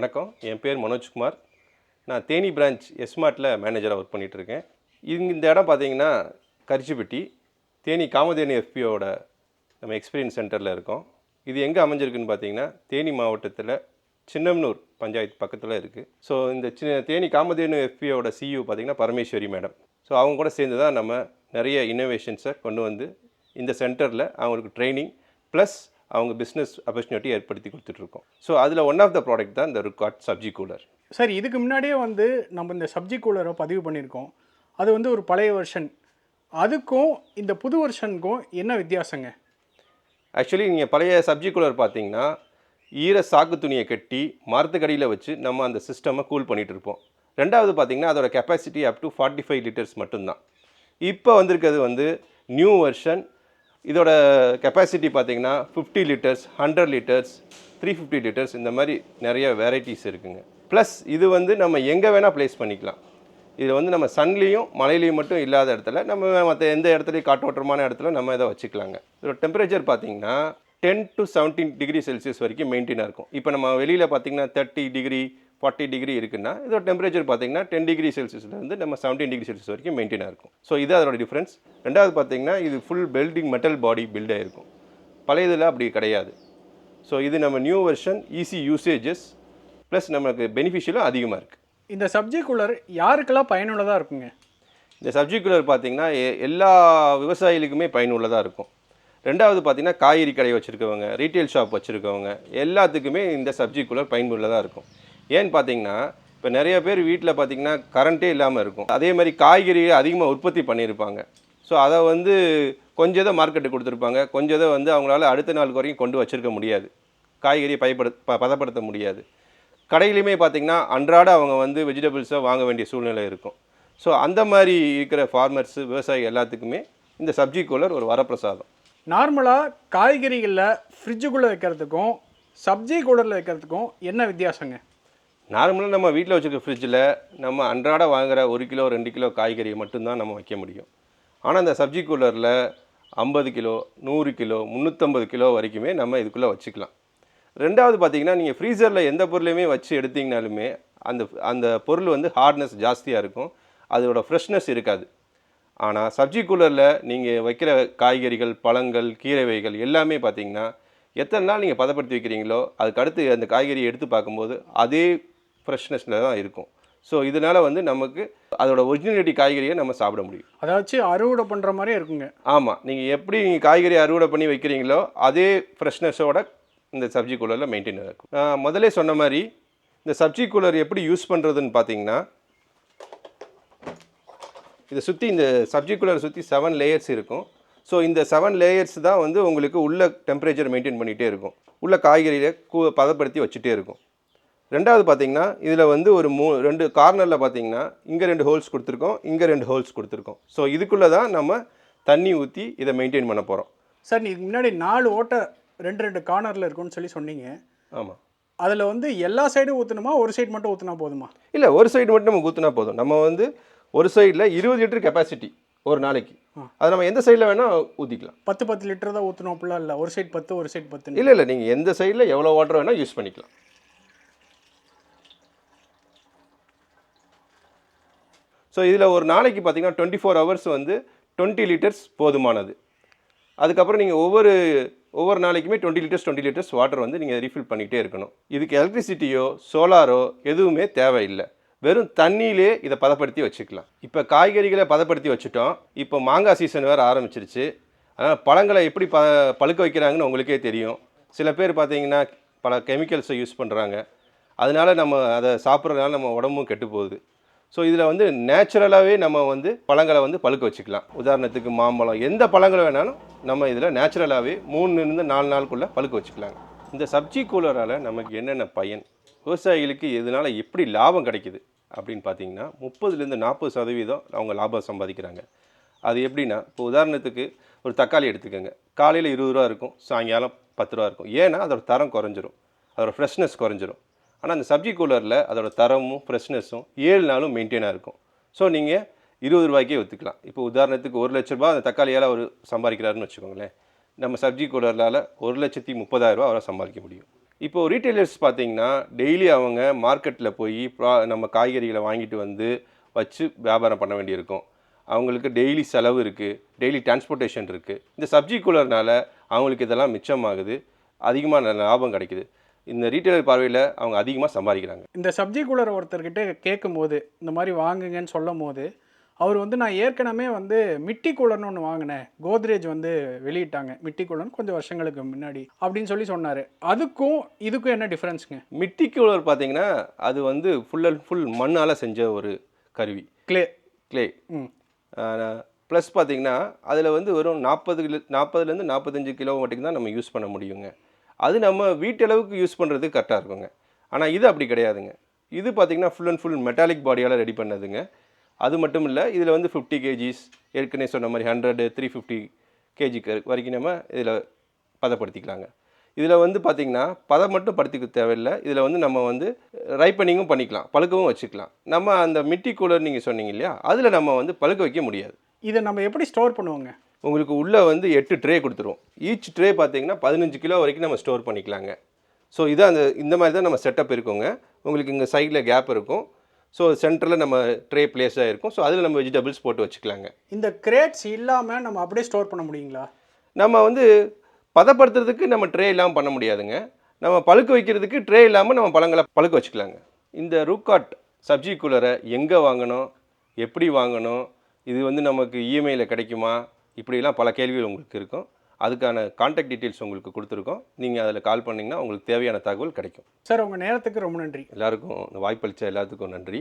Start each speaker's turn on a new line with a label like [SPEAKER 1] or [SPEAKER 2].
[SPEAKER 1] வணக்கம். என் பேர் மனோஜ்குமார் நான் தேனி பிரான்ச் எஸ்மார்ட்டில் மேனேஜராக ஒர்க் பண்ணிகிட்ருக்கேன் இங்க இந்த இடம் பார்த்தீங்கன்னா கரிச்சிப்பட்டி தேனி காமதேனு எஃபியோட நம்ம எக்ஸ்பீரியன்ஸ் சென்டரில் இருக்கோம். இது எங்கே அமைஞ்சிருக்குன்னு பார்த்தீங்கன்னா தேனி மாவட்டத்தில் சின்னம்னூர் பஞ்சாயத்து பக்கத்தில் இருக்குது ஸோ இந்த சின்ன தேனி காமதேனு எஃபியோட சிஇஓ பார்த்திங்கன்னா பரமேஸ்வரி மேடம் ஸோ அவங்க கூட சேர்ந்து தான் நம்ம நிறைய இன்னோவேஷன்ஸை கொண்டு வந்து இந்த சென்டரில் அவங்களுக்கு ட்ரைனிங் ப்ளஸ் அவங்க பிஸ்னஸ் ஆப்பர்ச்சுனிட்டி ஏற்படுத்தி கொடுத்துட்ருக்கோம். ஸோ அதில் ஒன் ஆஃப் த ப்ராடக்ட் தான் இந்த ருக்காட் சப்ஜி கூலர்
[SPEAKER 2] சார் இதுக்கு முன்னாடியே வந்து நம்ம இந்த சப்ஜி கூலரை பதிவு பண்ணியிருக்கோம். அது வந்து ஒரு பழைய வெர்ஷன் அதுக்கும் இந்த புது வெர்ஷனுக்கும் என்ன வித்தியாசங்க?
[SPEAKER 1] ஆக்சுவலி நீங்கள் பழைய சப்ஜி கூலர் பார்த்தீங்கன்னா ஈர சாக்கு துணியை கட்டி மரத்துக்கடியில் வச்சு நம்ம அந்த சிஸ்டமை கூல் பண்ணிகிட்டு இருப்போம் ரெண்டாவது பார்த்தீங்கன்னா அதோட capacity up to forty five litres மட்டும்தான். இப்போ வந்திருக்கிறது வந்து நியூ வெர்ஷன் இதோட கெப்பாசிட்டி பார்த்தீங்கன்னா fifty litres hundred litres three fifty litres இந்த மாதிரி நிறைய வெரைட்டிஸ் இருக்குங்க. ப்ளஸ் இது வந்து நம்ம எங்கே வேணால் ப்ளேஸ் பண்ணிக்கலாம். இது வந்து நம்ம சன்லேயும் மழையிலையும் மட்டும் இல்லாத இடத்துல நம்ம மற்ற எந்த இடத்துலையும் காற்றோட்டமான இடத்துல நம்ம இதை வச்சுக்கலாங்க. இதோட டெம்பரேச்சர் பார்த்தீங்கன்னா ten to seventeen degree Celsius வரைக்கும் மெயின்டைனாக இருக்கும். இப்போ நம்ம வெளியில் பார்த்தீங்கன்னா தேர்ட்டி டிகிரி ஃபார்ட்டி டிகிரி இருக்குன்னா இதோட டெம்பரேச்சர் பார்த்தீங்கன்னா டென் டிகிரி செல்சியஸ்லேருந்து நம்ம செவன்டீன் டிகிரி செல்சியஸ் வரைக்கும் மெயின்டைனாக இருக்கும். ஸோ இது அதோட டிஃப்ரென்ஸ் ரெண்டாவது பார்த்தீங்கன்னா இது full welding metal body build ஆகிருக்கும் பழையதில் அப்படி கிடையாது. ஸோ இது நம்ம new version easy usages plus நமக்கு பெனிஃபிஷியலும் அதிகமாக இருக்குது
[SPEAKER 2] இந்த சப்ஜி கூலர் யாருக்கெல்லாம் பயனுள்ளதாக இருக்குங்க?
[SPEAKER 1] இந்த சப்ஜெக்ட் கூலர் பார்த்தீங்கன்னா எ- எல்லா விவசாயிகளுக்குமே பயனுள்ளதாக இருக்கும். ரெண்டாவது பார்த்தீங்கன்னா காய்கறி கடை வச்சுருக்கவங்க ரீட்டைல் ஷாப் வச்சுருக்கவங்க எல்லாத்துக்குமே இந்த சப்ஜெக்ட் கூலர் பயனுள்ளதாக இருக்கும். ஏன்னு பார்த்தீங்கன்னா இப்போ நிறைய பேர் வீட்டில் பார்த்தீங்கன்னா கரண்ட்டே இல்லாமல் இருக்கும். அதே மாதிரி காய்கறிகள் அதிகமாக உற்பத்தி பண்ணியிருப்பாங்க. ஸோ அதை வந்து கொஞ்சம் தான் மார்க்கெட்டுக்கு கொடுத்துருப்பாங்க. கொஞ்சம் தான் வந்து அவங்களால அடுத்த நாளுக்கு வரைக்கும் கொண்டு வச்சிருக்க முடியாது. காய்கறியை பயப்படு ப பதப்படுத்த முடியாது. கடையிலையுமே பார்த்தீங்கன்னா அன்றாட அவங்க வந்து வெஜிடபிள்ஸை வாங்க வேண்டிய சூழ்நிலை இருக்கும். ஸோ அந்த மாதிரி இருக்கிற ஃபார்மர்ஸு விவசாயி எல்லாத்துக்குமே இந்த சப்ஜி கூலர் ஒரு வரப்பிரசாதம்.
[SPEAKER 2] நார்மலாக காய்கறிகளில் ஃப்ரிட்ஜுக்குள்ளே வைக்கிறதுக்கும் சப்ஜி கூலரில் வைக்கிறதுக்கும் என்ன வித்தியாசங்க?
[SPEAKER 1] நார்மலாக நம்ம வீட்டில் வச்சுருக்க ஃப்ரிட்ஜில் நம்ம அன்றாட வாங்குகிற ஒரு கிலோ ரெண்டு கிலோ காய்கறியை மட்டும்தான் நம்ம வைக்க முடியும். ஆனால் இந்த சப்ஜி கூலரில் ஐம்பது கிலோ நூறு கிலோ முந்நூற்றம்பது கிலோ வரைக்குமே நம்ம இதுக்குள்ளே வச்சுக்கலாம். ரெண்டாவது பார்த்தீங்கன்னா நீங்கள் ஃப்ரீசரில் எந்த பொருளையுமே வச்சு எடுத்திங்கனாலுமே அந்த அந்த பொருள் வந்து ஹார்ட்னஸ் ஜாஸ்தியாக இருக்கும். அதோடய ஃப்ரெஷ்னஸ் இருக்காது. ஆனால் சப்ஜி கூலரில் நீங்கள் வைக்கிற காய்கறிகள் பழங்கள் கீரை வகைகள் எல்லாமே பார்த்தீங்கன்னா எத்தனை நாள் நீங்கள் பதப்படுத்தி வைக்கிறீங்களோ அதுக்கு அடுத்து அந்த காய்கறியை எடுத்து பார்க்கும்போது அதே ஃப்ரெஷ்னஸில் தான் இருக்கும். ஸோ இதனால் வந்து நமக்கு அதோட ஒரிஜினாலிட்டி காய்கறியை நம்ம சாப்பிட முடியும்.
[SPEAKER 2] அதாச்சும் அறுவடை பண்ணுற மாதிரியே இருக்குங்க.
[SPEAKER 1] ஆமாம் நீங்கள் எப்படி நீங்கள் காய்கறி அறுவடை பண்ணி வைக்கிறீங்களோ அதே ஃப்ரெஷ்னஸோட இந்த சப்ஜி கூலரில் மெயின்டைன் இருக்கும். நான் முதல்ல சொன்ன மாதிரி இந்த சப்ஜி கூலர் எப்படி யூஸ் பண்ணுறதுன்னு பார்த்தீங்கன்னா இதை சுற்றி இந்த சப்ஜி கூலரை சுற்றி செவன் லேயர்ஸ் இருக்கும். ஸோ இந்த செவன் லேயர்ஸ் தான் வந்து உங்களுக்கு உள்ள டெம்பரேச்சர் மெயின்டைன் பண்ணிகிட்டே இருக்கும். உள்ள காய்கறியை கூ பதப்படுத்தி வச்சுட்டே இருக்கும். ரெண்டாவது பார்த்தீங்கன்னா இதில் வந்து ஒரு மூ ரெண்டு கார்னரில் பார்த்தீங்கன்னா இங்கே ரெண்டு ஹோல்ஸ் கொடுத்துருக்கோம் இங்கே ரெண்டு ஹோல்ஸ் கொடுத்துருக்கோம். ஸோ இதுக்குள்ளே தான் நம்ம தண்ணி ஊற்றி இதை மெயின்டைன் பண்ண போகிறோம்
[SPEAKER 2] சார் இதுக்கு முன்னாடி நாலு ஓட்டை ரெண்டு ரெண்டு கார்னரில் இருக்கும்னு சொல்லி சொன்னீங்க.
[SPEAKER 1] ஆமாம்
[SPEAKER 2] அதில் வந்து எல்லா சைடும் ஊற்றணுமா ஒரு சைடு மட்டும் ஊற்றினா போதுமா?
[SPEAKER 1] இல்லை ஒரு சைடு மட்டும் நம்ம ஊற்றினா போதும். நம்ம வந்து ஒரு சைடில் இருபது லிட்டர் கெப்பாசிட்டி ஒரு நாளைக்கு. அதை நம்ம எந்த சைடில் வேணால் ஊற்றிக்கலாம்
[SPEAKER 2] பத்து பத்து லிட்டர் தான் ஊற்றணும் அப்படிலாம் இல்லை? ஒரு சைடு பத்து ஒரு சைடு பத்து
[SPEAKER 1] இல்லை இல்லை நீங்கள் எந்த சைடில் எவ்வளோ வாட்டர் வேணால் யூஸ் பண்ணிக்கலாம். ஸோ இதில் ஒரு நாளைக்கு பார்த்தீங்கன்னா டுவெண்ட்டி ஃபோர் ஹவர்ஸ் வந்து டுவெண்ட்டி லிட்டர்ஸ் போதுமானது. அதுக்கப்புறம் நீங்கள் ஒவ்வொரு ஒவ்வொரு நாளைக்குமே twenty litres twenty litres water வந்து நீங்கள் ரீஃபில் பண்ணிகிட்டே இருக்கணும். இதுக்கு எலக்ட்ரிசிட்டியோ சோலாரோ எதுவுமே தேவையில்லை. வெறும் தண்ணியிலே இதை பதப்படுத்தி வச்சுக்கலாம். இப்போ காய்கறிகளை பதப்படுத்தி வச்சுட்டோம். இப்போ மாங்காய் சீசன் வேறு ஆரம்பிச்சிருச்சு. அதனால் பழங்களை எப்படி ப பழுக்க வைக்கிறாங்கன்னு உங்களுக்கே தெரியும். சில பேர் பார்த்தீங்கன்னா பல கெமிக்கல்ஸை யூஸ் பண்ணுறாங்க அதனால நம்ம அதை சாப்பிட்றதுனால நம்ம உடம்பும் கெட்டு போகுது. ஸோ இதில் வந்து நேச்சுரலாகவே நம்ம வந்து பழங்களை வந்து பழுக்க வச்சுக்கலாம். உதாரணத்துக்கு மாம்பழம் எந்த பழங்கள் வேணாலும் நம்ம இதில் நேச்சுரலாகவே மூணுலேருந்து நாலு நாளுக்குள்ளே பழுக்க வச்சுக்கலாங்க. இந்த சப்ஜி கூலரால் நமக்கு என்னென்ன பயன்? விவசாயிகளுக்கு இதனால் எப்படி லாபம் கிடைக்குது? அப்படின்னு பார்த்தீங்கன்னா முப்பதுலேருந்து நாற்பது சதவீதம் அவங்க லாபம் சம்பாதிக்கிறாங்க. அது எப்படின்னா இப்போ உதாரணத்துக்கு ஒரு தக்காளி எடுத்துக்கோங்க. காலையில் இருபது ரூபா இருக்கும் சாயங்காலம் பத்து ரூபா இருக்கும். ஏன்னா அதோட தரம் குறைஞ்சிரும். அதோட ஃப்ரெஷ்னஸ் குறைஞ்சிரும். ஆனால் அந்த சப்ஜி கூலரில் அதோடய தரமும் ஃப்ரெஷ்னஸும் ஏழு நாளும் மெயின்டைனாக இருக்கும். ஸோ நீங்கள் இருபது ரூபாய்க்கே விற்றுக்கலாம் இப்போ உதாரணத்துக்கு ஒரு லட்ச ரூபா அந்த தக்காளியால் அவர் சம்பாதிக்கிறாருன்னு வச்சுக்கோங்களேன். நம்ம சப்ஜி கூலரால் ஒரு லட்சத்தி முப்பதாயிரம் ரூபாய் அவரை சம்பாதிக்க முடியும். இப்போ ரீட்டைலர்ஸ் பார்த்தீங்கன்னா டெய்லி அவங்க மார்க்கெட்டில் போய் ப்ரா நம்ம காய்கறிகளை வாங்கிட்டு வந்து வச்சு வியாபாரம் பண்ண வேண்டியிருக்கும். அவங்களுக்கு டெய்லி செலவு இருக்குது டெய்லி டிரான்ஸ்போர்ட்டேஷன் இருக்குது இந்த சப்ஜி கூலர்னால் அவங்களுக்கு இதெல்லாம் மிச்சமாகுது அதிகமான லாபம் கிடைக்குது. இந்த ரீட்டைலர் பார்வையில் அவங்க அதிகமாக சம்பாதிக்கிறாங்க.
[SPEAKER 2] இந்த சப்ஜி கூலர் ஒருத்தர்கிட்ட கேட்கும் போது இந்த மாதிரி வாங்குங்கன்னு சொல்லும் போது அவர் வந்து நான் ஏற்கனவே வந்து மிட்டி கூலர்னு ஒன்று வாங்கினேன். கோத்ரேஜ் வந்து வெளியிட்டாங்க. மிட்டி கூலர்னு கொஞ்சம் வருஷங்களுக்கு முன்னாடி அப்படின்னு சொல்லி சொன்னார். அதுக்கும் இதுக்கும் என்ன டிஃப்ரென்ஸுங்க
[SPEAKER 1] மிட்டி கூலர் பார்த்தீங்கன்னா அது வந்து ஃபுல் அண்ட் ஃபுல் மண்ணால் செஞ்ச ஒரு கருவி.
[SPEAKER 2] க்ளே
[SPEAKER 1] க்ளே ப்ளஸ் பார்த்தீங்கன்னா அதில் வந்து வெறும் நாற்பது நாற்பதுலேருந்து நாற்பத்தஞ்சு கிலோ மட்டும் தான் நம்ம யூஸ் பண்ண முடியுங்க. அது நம்ம வீட்டளவுக்கு யூஸ் பண்ணுறது கரெக்டாக இருக்குங்க. ஆனால் இது அப்படி கிடையாதுங்க. இது பார்த்தீங்கன்னா ஃபுல் அண்ட் ஃபுல் மெட்டாலிக் பாடியால் ரெடி பண்ணதுங்க. அது மட்டும் இல்லை இதில் வந்து ஃபிஃப்டி கேஜிஸ் ஏற்கனவே சொன்ன மாதிரி ஹண்ட்ரடு த்ரீ ஃபிஃப்டி கேஜி வரைக்கும் நம்ம இதில் பதப்படுத்திக்கலாங்க. இதில் வந்து பார்த்திங்கன்னா பதம் மட்டும் படுத்திக்க தேவையில்லை. இதில் வந்து நம்ம வந்து ரைப்பனிங்கும் பண்ணிக்கலாம் பழுக்கவும் வச்சுக்கலாம். நம்ம அந்த மிட்டி கூலர் நீங்கள் சொன்னீங்க இல்லையா? அதில் நம்ம வந்து பழுக்க வைக்க முடியாது.
[SPEAKER 2] இதை நம்ம எப்படி ஸ்டோர் பண்ணுவோங்க?
[SPEAKER 1] உங்களுக்கு உள்ளே வந்து எட்டு ட்ரே கொடுத்துருவோம் ஈச் ட்ரே பார்த்தீங்கன்னா பதினஞ்சு கிலோ வரைக்கும் நம்ம ஸ்டோர் பண்ணிக்கலாங்க. ஸோ இதான் அந்த இந்த மாதிரி தான் நம்ம செட்டப் இருக்குங்க. உங்களுக்கு இங்கே சைடில் கேப் இருக்கும். ஸோ சென்டரில் நம்ம ட்ரே பிளேஸ் ஆகிருக்கும் ஸோ அதில் நம்ம வெஜிடபிள்ஸ் போட்டு வச்சுக்கலாங்க.
[SPEAKER 2] இந்த கிரேட்ஸ் இல்லாமல் நம்ம அப்படியே ஸ்டோர் பண்ண முடியுங்களா?
[SPEAKER 1] நம்ம வந்து பதப்படுத்துறதுக்கு நம்ம ட்ரே இல்லாமல் பண்ண முடியாதுங்க. நம்ம பழுக்க வைக்கிறதுக்கு ட்ரே இல்லாமல் நம்ம பழங்களை பழுக்க வச்சுக்கலாங்க. இந்த ரூக்காட் சப்ஜி கூலரை எங்கே வாங்கணும்? எப்படி வாங்கணும்? இது வந்து நமக்கு இஎம்ஐயில் கிடைக்குமா? இப்படிலாம் பல கேள்விகள் உங்களுக்கு இருக்கும். அதுக்கான காண்டாக்ட் டீட்டெயில்ஸ் உங்களுக்கு கொடுத்துருக்கோம். நீங்கள் அதில் கால் பண்ணிங்கன்னா உங்களுக்கு தேவையான தகவல் கிடைக்கும்.
[SPEAKER 2] சார் உங்கள் நேரத்துக்கு ரொம்ப நன்றி.
[SPEAKER 1] எல்லாருக்கும் இந்த வாய்ப்பளித்த எல்லாத்துக்கும் நன்றி.